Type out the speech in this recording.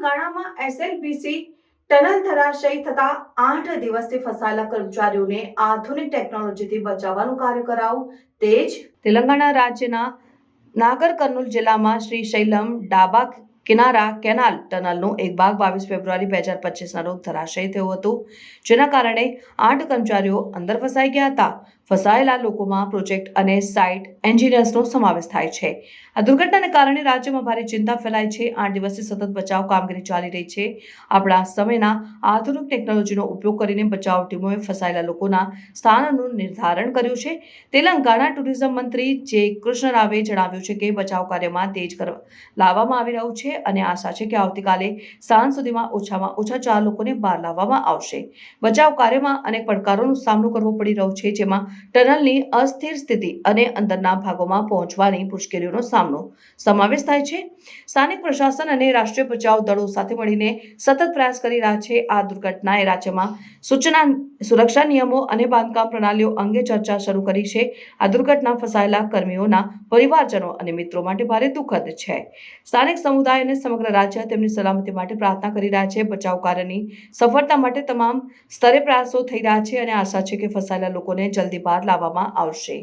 તેલંગાણામાં એસએલબીસી tunnel ધરાશયી થતા આઠ દિવસથી ફસાયેલા કર્મચારીઓને આધુનિક ટેકનોલોજીથી બચાવવાનું કાર્ય કરાવું. તે જ તેલંગાણા રાજ્યના નાગર કર્નૂલ જિલ્લામાં શ્રી શૈલમ ડાબા કિનારા કેનાલ ટનલનો એક ભાગ બાવીસ ફેબ્રુઆરી બે હજાર પચીસના રોજ ધરાશયી થયો હતો. જેના કારણે આઠ કર્મચારીઓ અંદર ફસાઈ ગયા હતા. ફસાયેલા લોકોમાં પ્રોજેક્ટ અને સાઇટ એન્જિનિયર્સનો સમાવેશ થાય છે. આ દુર્ઘટનાને કારણે રાજ્યમાં ભારે ચિંતા ફેલાય છે. આઠ દિવસથી સતત બચાવ કામગીરી ચાલી રહી છે. આપણા સમયના આધુનિક ટેકનોલોજીનો ઉપયોગ કરીને બચાવ ટીમોએ ફસાયેલા લોકોના સ્થાનનું નિર્ધારણ કર્યું છે. તેલંગાણા ટુરિઝમ મંત્રી જે કૃષ્ણરાવે જણાવ્યું છે કે બચાવ કાર્યમાં તેજ કરવા લાવવામાં આવી રહ્યું છે અને આશા છે કે આવતીકાલે સાંજ સુધીમાં ઓછામાં ઓછા ચાર લોકોને બહાર લાવવામાં આવશે. બચાવ કાર્યમાં અનેક પડકારોનો સામનો કરવો પડી રહ્યો છે, જેમાં ટનલની અસ્થિર સ્થિતિ અને અંદરના ભાગોમાં પહોંચવાની મુશ્કેલીઓનો સામનો સમાવેશ થાય છે. સ્થાનિક પ્રશાસન અને રાષ્ટ્રીય બચાવ દળો સાથે મળીને સતત પ્રયાસ કરી રહ્યા છે. આ દુર્ઘટનાએ રાજ્યમાં સૂચના, સુરક્ષા નિયમો અને બાંધકામ પ્રણાલીઓ અંગે ચર્ચા શરૂ કરી છે. આ દુર્ઘટના ફસાયેલા કર્મીઓના પરિવારજનો અને મિત્રો માટે ભારે દુઃખદ છે. સ્થાનિક સમુદાય અને સમગ્ર રાજ્ય તેમની સલામતી માટે પ્રાર્થના કરી રહ્યા છે. બચાવ કાર્યની સફળતા માટે તમામ સ્તરે પ્રયાસો થઈ રહ્યા છે અને આશા છે કે ફસાયેલા લોકોને જલ્દી બહાર લાવવામાં આવશે.